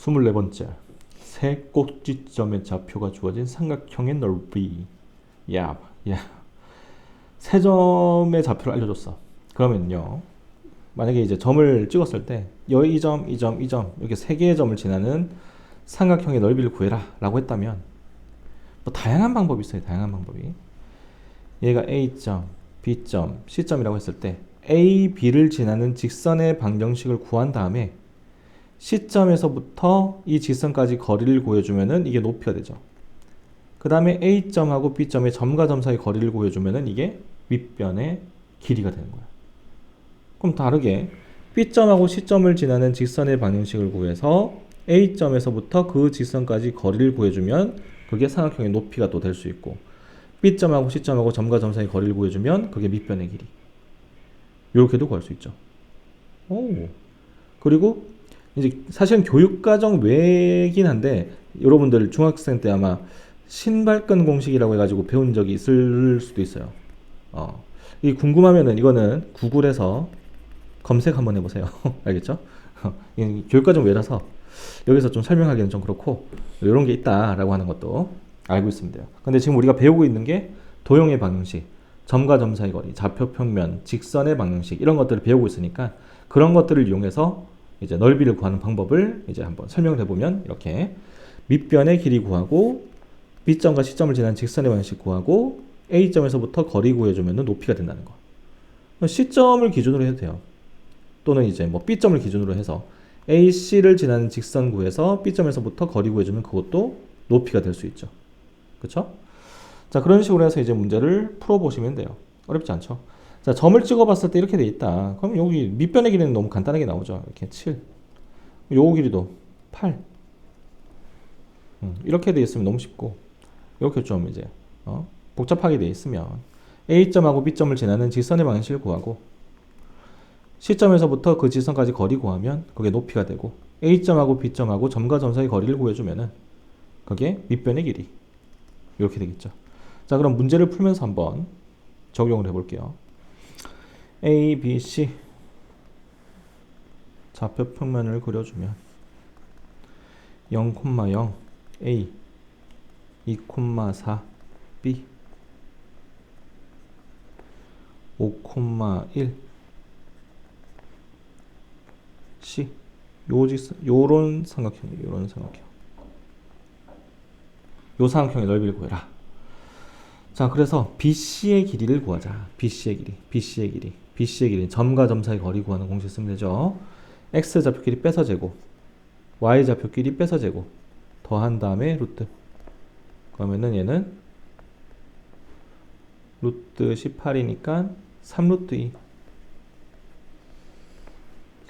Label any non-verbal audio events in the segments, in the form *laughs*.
24번째. 세 꼭지점의 좌표가 주어진 삼각형의 넓이. 야, 야. 세 점의 좌표를 알려줬어. 그러면요. 만약에 이제 점을 찍었을 때, 여기 이 점, 이 점, 이 점, 이렇게 세 개의 점을 지나는 삼각형의 넓이를 구해라. 라고 했다면, 뭐 다양한 방법이 있어요. 다양한 방법이. 얘가 A점, B점, C점이라고 했을 때, A, B를 지나는 직선의 방정식을 구한 다음에, C점에서부터 이 직선까지 거리를 구해주면은 이게 높이가 되죠. 그 다음에 A점하고 B점의 점과 점 사이 거리를 구해주면은 이게 밑변의 길이가 되는 거야. 그럼 다르게 B점하고 C점을 지나는 직선의 방정식을 구해서 A점에서부터 그 직선까지 거리를 구해주면 그게 삼각형의 높이가 또 될 수 있고 B점하고 C점하고 점과 점 사이 거리를 구해주면 그게 밑변의 길이. 이렇게도 구할 수 있죠. 오. 그리고 이제 사실은 교육과정 외긴 한데 여러분들 중학생 때 아마 신발끈 공식이라고 해가지고 배운 적이 있을 수도 있어요. 어. 이 궁금하면은 이거는 구글에서 검색 한번 해보세요. *laughs* 알겠죠? 어, 이 교육과정 외라서 여기서 좀 설명하기는 좀 그렇고 이런 게 있다라고 하는 것도 알고 돼요. 근데 지금 우리가 배우고 있는 게 도형의 방정식, 점과 점 사이 거리, 좌표 평면, 직선의 방정식 이런 것들을 배우고 있으니까 그런 것들을 이용해서 이제 넓이를 구하는 방법을 이제 한번 설명을 해보면 이렇게 밑변의 길이 구하고 B점과 C점을 지난 직선의 방식 구하고 A점에서부터 거리 구해주면 높이가 된다는 거. C점을 기준으로 해도 돼요. 또는 이제 뭐 B점을 기준으로 해서 AC를 지나는 직선 구해서 B점에서부터 거리 구해주면 그것도 높이가 될 수 있죠. 그쵸? 자, 그런 식으로 해서 이제 문제를 풀어보시면 돼요. 어렵지 않죠? 자, 점을 찍어봤을 때 이렇게 돼 있다. 그럼 여기 밑변의 길이는 너무 간단하게 나오죠. 이렇게 7. 요 길이도 8. 음, 이렇게 돼 있으면 너무 쉽고, 이렇게 좀 이제, 어? 복잡하게 돼 있으면, A점하고 B점을 지나는 직선의 방식을 구하고, C점에서부터 그 직선까지 거리 구하면 그게 높이가 되고, A점하고 B점하고 점과 점 사이 거리를 구해주면은 그게 밑변의 길이. 이렇게 되겠죠. 자, 그럼 문제를 풀면서 한번 적용을 해볼게요. A, B, C 좌표 평면을 그려주면 0,0 A 2,4 B 5,1 C 요 직선 요런 삼각형이에요. 요런 삼각형. 요 삼각형의 넓이를 구해라. 자, 그래서 BC의 길이를 구하자. BC의 길이, BC의 길이, BC의 길이 점과 점 사이 거리 구하는 공식 쓰면 되죠. X 좌표끼리 빼서 제곱, Y 좌표끼리 빼서 제곱, 더한 다음에 루트. 그러면은 얘는 루트 18이니까 3루트 2.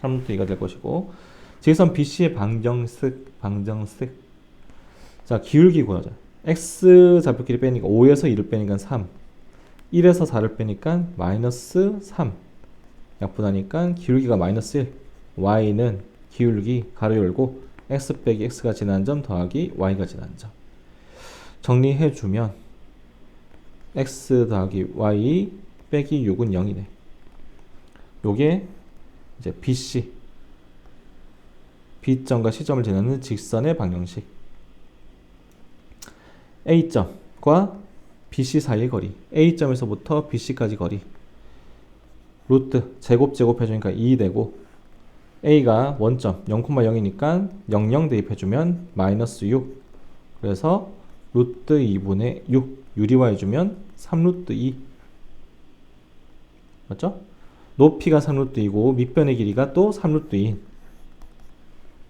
3루트 2가 될 것이고, 직선 BC의 방정식, 방정식. 자, 기울기 구하자. x 좌표끼리 빼니까 5에서 2를 빼니까 3 1에서 4를 빼니까 마이너스 3 약분하니까 기울기가 마이너스 1 y는 기울기 가로 열고 x 빼기 x가 지난 점 더하기 y가 지난 점. 정리해 주면 x 더하기 y 빼기 6은 0이네. 요게 이제 BC B점과 C점을 지나는 직선의 방정식. A점과 BC 사이의 거리 A점에서부터 BC까지 거리. 루트 제곱 제곱 해주니까 2 되고 A가 원점 0,0이니까 00 대입해주면 마이너스 6 그래서 루트 2분의 6 유리화해주면 3루트 2 맞죠? 높이가 3루트 2고 밑변의 길이가 또 3루트 2인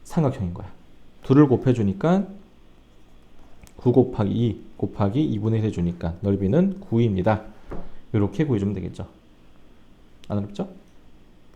삼각형인 거야. 둘을 곱해주니까 9 곱하기 2 곱하기 2분의 1 해주니까 넓이는 9입니다. 이렇게 구해주면 되겠죠. 안 어렵죠?